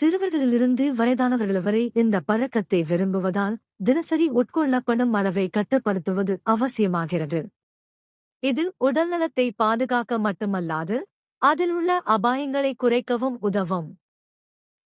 சிறுவர்களிலிருந்து வயதானவர்கள் வரை இந்த பழக்கத்தை விரும்புவதால் தினசரி உட்கொள்ளப்படும் அளவை கட்டுப்படுத்துவது அவசியமாகிறது. இது உடல்நலத்தை பாதுகாக்க மட்டுமல்லாது அதில் உள்ள அபாயங்களை குறைக்கவும் உதவும்.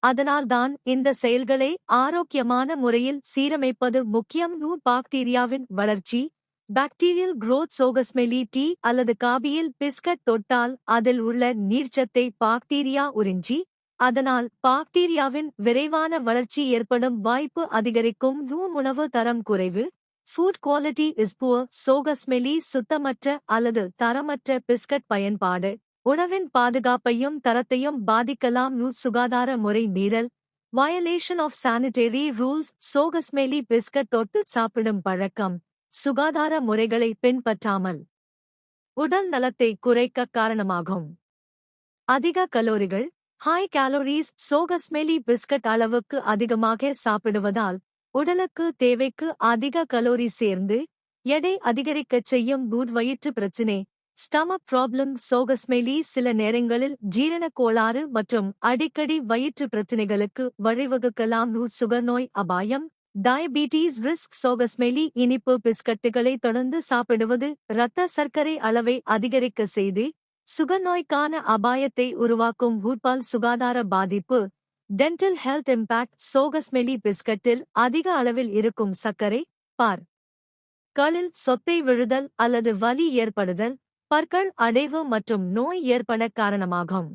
அதனால்தான் இந்த செயல்களை ஆரோக்கியமான முறையில் சீரமைப்பது முக்கியம். நூ பாக்டீரியாவின் வளர்ச்சி பாக்டீரியல் குரோத் சோகஸ்மெலி டீ அல்லது காபியில் பிஸ்கட் தொட்டால் அதில் உள்ள நீர்ச்சத்தை பாக்டீரியா உறிஞ்சி அதனால் பாக்டீரியாவின் விரைவான வளர்ச்சி ஏற்படும் வாய்ப்பு அதிகரிக்கும் நூ உணவு தரம் குறைவு ஃபுட் குவாலிட்டி இஸ் புவர் சோகஸ்மெலி சுத்தமற்ற அல்லது தரமற்ற பிஸ்கட் பயன்பாடு உணவின் பாதுகாப்பையும் தரத்தையும் பாதிக்கலாம் நூ சுகாதார முறை மீறல் வயலேஷன் ஆஃப் சானிடரி ரூல்ஸ் சோகஸ்மெலி பிஸ்கட் தொட்டு சாப்பிடும் பழக்கம் சுகாதார முறைகளை பின்பற்றாமல் உடல் நலத்தை குறைக்க காரணமாகும். அதிக கலோரிகள் ஹாய் கேலோரிஸ் சோகஸ்மெலி பிஸ்கட் அளவுக்கு அதிகமாக சாப்பிடுவதால் உடலுக்கு தேவைக்கு அதிக கலோரி சேர்ந்து எடை அதிகரிக்கச் செய்யும் பூட் வயிற்று பிரச்சினை ஸ்டமக் ப்ராப்ளம் சோகஸ்மெலி சில நேரங்களில் ஜீரண கோளாறு மற்றும் அடிக்கடி வயிற்று பிரச்சினைகளுக்கு வழிவகுக்கலாம். நூட் சுகர் நோய் அபாயம் டயபீட்டீஸ் ரிஸ்க் சோகஸ்மெலி இனிப்பு பிஸ்கட்டுகளை தொடர்ந்து சாப்பிடுவது இரத்த சர்க்கரை அளவை அதிகரிக்க செய்து சுகநோய்க்கான அபாயத்தை உருவாக்கும் ஹூட்பால் சுகாதார பாதிப்பு டென்டல் ஹெல்த் இம்பாக்ட் சோகஸ்மெலி பிஸ்கட்டில் அதிக அளவில் இருக்கும் சர்க்கரை பார். களில் சொத்தை விழுதல் அல்லது வலி ஏற்படுதல் பற்கள் அடைவு மற்றும் நோய் ஏற்பட காரணமாகும்.